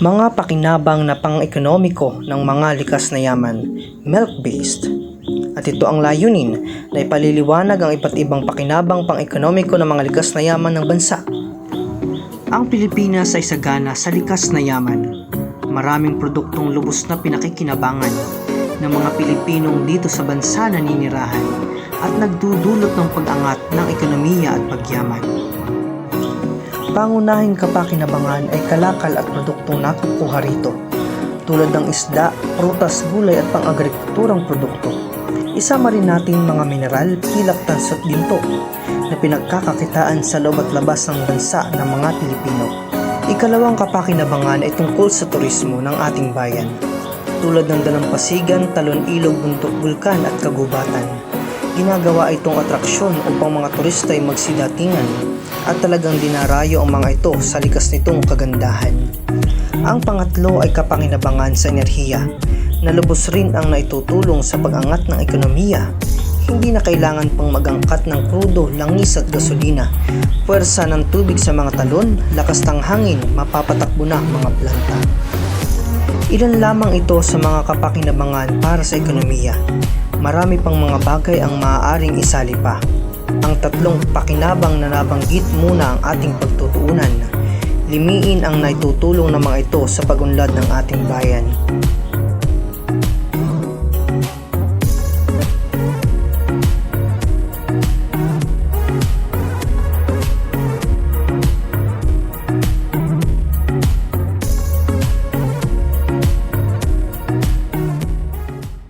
Mga pakinabang na pang-ekonomiko ng mga likas na yaman, milk-based. At ito ang layunin na ipaliliwanag ang iba't ibang pakinabang pang-ekonomiko ng mga likas na yaman ng bansa. Ang Pilipinas ay sagana sa likas na yaman. Maraming produktong lubos na pinakikinabangan ng mga Pilipinong dito sa bansa naninirahan at nagdudulot ng pag-angat ng ekonomiya at pagyaman. Pangunahing kapakinabangan ay kalakal at produktong nakukuha rito, tulad ng isda, prutas, gulay at pang-agrikulturang produkto. Isama rin natin mga mineral, pilak, tansot ginto na pinagkakakitaan sa loob at labas ng bansa ng mga Pilipino. Ikalawang kapakinabangan ay tungkol sa turismo ng ating bayan, tulad ng dalampasigan, talon ilog, buntok bulkan at kagubatan. Ginagawa itong atraksyon upang mga turista ay magsidatingan at talagang dinarayo ang mga ito sa likas nitong kagandahan. Ang pangatlo ay kapanginabangan sa enerhiya na lubos rin ang naitutulong sa pag-angat ng ekonomiya. Hindi na kailangan pang magangkat ng krudo, langis at gasolina. Puwersa ng tubig sa mga talon, lakas ng hangin, mapapatakbo na mga planta. Ilan lamang ito sa mga kapakinabangan para sa ekonomiya. Marami pang mga bagay ang maaaring isali pa. Ang tatlong pakinabang na nabanggit muna ang ating pagtutuunan. Limiin ang naitutulong ng mga ito sa pagunlad ng ating bayan.